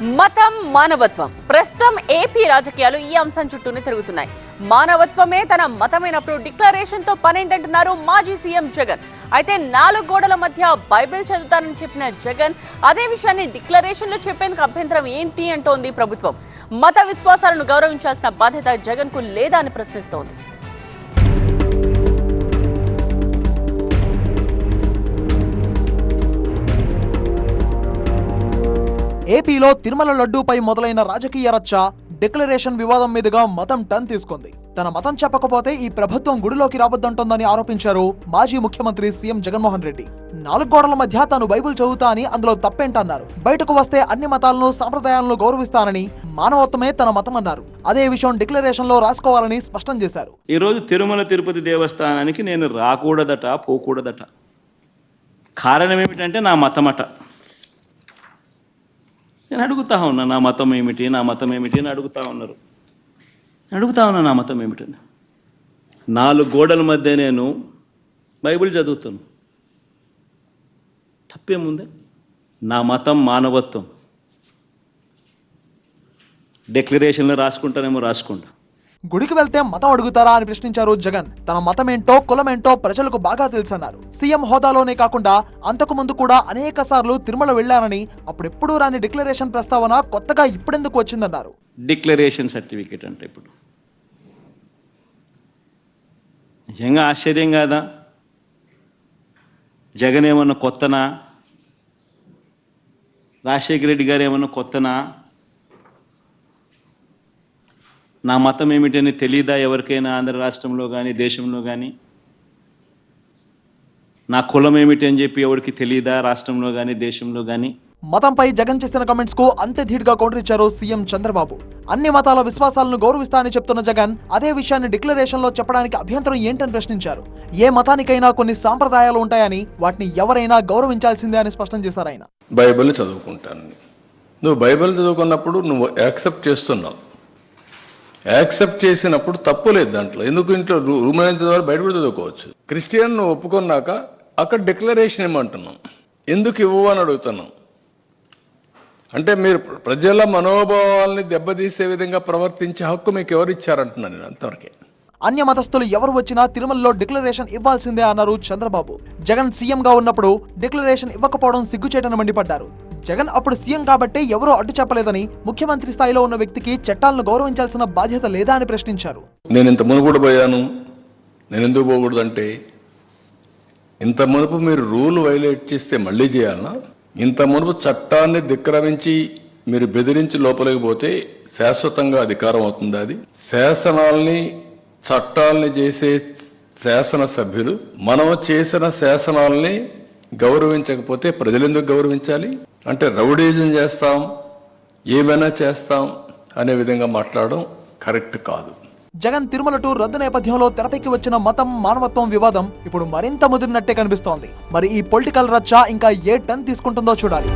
మతం మానవత్వం. ప్రస్తుతం ఏపీ రాజకీయాలు ఈ అంశం చుట్టూనే తిరుగుతున్నాయి. మానవత్వమే తన మతమైనప్పుడు డిక్లరేషన్తో పనేంటంటున్నారు మాజీ సీఎం జగన్. అయితే నాలుగు గోడల మధ్య బైబిల్ చదువుతానని చెప్పిన జగన్ అదే విషయాన్ని డిక్లరేషన్లో చెప్పేందుకు అభ్యంతరం ఏంటి అంటోంది ప్రభుత్వం. మత విశ్వాసాలను గౌరవించాల్సిన బాధ్యత జగన్కు లేదా అని ప్రశ్నిస్తోంది. ఏపీలో తిరుమల లడ్డూపై మొదలైన రాజకీయ రచ్చ డిక్లరేషన్ వివాదం మీదుగా మతం టర్న్ తీసుకుంది. తన మతం చెప్పకపోతే ఈ ప్రభుత్వం గుడిలోకి రావద్దంటోందని ఆరోపించారు మాజీ ముఖ్యమంత్రి సీఎం జగన్మోహన్ రెడ్డి. నాలుగు గోడల మధ్య తాను బైబిల్ చదువుతా అని అందులో తప్పేంటన్నారు. బయటకు వస్తే అన్ని మతాలను సాంప్రదాయాలను గౌరవిస్తానని మానవత్వమే తన మతం అన్నారు. అదే విషయం డిక్లరేషన్లో రాసుకోవాలని స్పష్టం చేశారు. ఈ రోజు తిరుమల తిరుపతి దేవస్థానానికి నేను రాకూడదట పోకూడదట. కారణం ఏమిటంటే నా మతమట. నేను అడుగుతా ఉన్నా నా మతం ఏమిటి నా మతం ఏమిటి అని అడుగుతా ఉన్నారు. నేను అడుగుతా ఉన్నా నా మతం ఏమిటని నాలుగు గోడల మధ్య నేను బైబిల్ చదువుతాను. తప్పేముంది? నా మతం మానవత్వం. డిక్లరేషన్లో రాసుకుంటానేమో రాసుకుంటా గుడికి వెళ్తే మతం అడుగుతారా అని ప్రశ్నించారు జగన్. తన మతమేంటో కులమేంటో ప్రజలకు బాగా తెలుసన్నారు. సీఎం హోదాలోనే కాకుండా అంతకు ముందు కూడా అనేక సార్లు తిరుమల వెళ్ళానని అప్పుడెప్పుడూ రాని డిక్లరేషన్ ప్రస్తావన కొత్తగా ఇప్పుడెందుకు వచ్చిందన్నారు. డిక్లరేషన్ సర్టిఫికేట్ అంటే ఇప్పుడు. నిజంగా ఆశ్చర్యం కాదా? జగన్ ఏమన్నా కొత్తనా? రాజశేఖర రెడ్డి గారు ఏమన్నా కొత్తనా? నా మతం ఏమిటని తెలీదా ఎవరికైనా ఆంధ్ర రాష్ట్రంలో కానీ దేశంలో కానీ నా కులం ఏమిటి అని చెప్పి ఎవరికి తెలియదా రాష్ట్రంలో కానీ దేశంలో కానీ మతంపై జగన్ చేసిన కమెంట్స్కు అంతే ధీటుగా కౌంటర్ ఇచ్చారు సీఎం చంద్రబాబు. అన్ని మతాల విశ్వాసాలను గౌరవిస్తా అని చెప్తున్న జగన్ అదే విషయాన్ని డిక్లరేషన్లో చెప్పడానికి అభ్యంతరం ఏంటని ప్రశ్నించారు. ఏ మతానికైనా కొన్ని సాంప్రదాయాలు ఉంటాయని వాటిని ఎవరైనా గౌరవించాల్సిందే అని స్పష్టం చేశారు ఆయన. బైబిల్ చదువుకుంటాను నువ్వు బైబిల్ చదువుకున్నప్పుడు నువ్వు యాక్సెప్ట్ చేస్తున్నావు. యాక్సెప్ట్ చేసినప్పుడు తప్పు లేదు దాంట్లో. ఎందుకు ఇంట్లో రూ- రూమ్ అయినంత వరకు బయట కూడా చదువుకోవచ్చు? క్రిస్టియన్ ఒప్పుకున్నాక అక్కడ డిక్లరేషన్ ఇవ్వమంటున్నాం ఎందుకు ఇవ్వు అని అడుగుతున్నాం? అంటే మీరు ప్రజల మనోభావాల్ని దెబ్బతీసే విధంగా ప్రవర్తించే హక్కు మీకు ఎవరు ఇచ్చారంటున్నాను నేను అంతవరకే. అన్య మతస్థులు ఎవరు వచ్చినా తిరుమలలో డిక్లరేషన్ ఇవ్వాల్సిందే అన్నారు చంద్రబాబు. జగన్ సీఎంగా ఉన్నప్పుడు డిక్లరేషన్ ఇవ్వకపోవడం సిగ్గుచేటని మండిపడ్డారు. జగన్ అప్పుడు సీఎం కాబట్టి ఎవరూ అడ్డు చెప్పలేదని ముఖ్యమంత్రి స్థాయిలో ఉన్న వ్యక్తికి చట్టాలను గౌరవించాల్సిన బాధ్యత లేదా అని ప్రశ్నించారు. నేను ఇంత మునుగుడు పోయాను. నేను ఎందుకు పోకూడదు అంటే ఇంత మునుపు మీరు రూల్ వైలేట్ చేస్తే మళ్ళీ చేయాలనా? ఇంత మునుపు చట్టాన్ని ధిక్రమించి మీరు బెదిరించి లోపలికి పోతే శాశ్వతంగా అధికారం అవుతుంది అది? శాసనాల్ని చట్టాలని చేసే శాసన సభ్యులు మనం చేసిన శాసనాల్ని గౌరవించకపోతే ప్రజలు ఎందుకు గౌరవించాలి? అంటే రౌడీజం చేస్తాం ఏమైనా చేస్తాం అనే విధంగా మాట్లాడడం కరెక్ట్ కాదు. జగన్ తిరుమల టూర్ రద్దు నేపథ్యంలో తెరపైకి వచ్చిన మతం మానవత్వం వివాదం ఇప్పుడు మరింత ముదిరినట్టే కనిపిస్తోంది. మరి ఈ పొలిటికల్ రచ్చ ఇంకా ఏ టర్న్ తీసుకుంటుందో చూడాలి.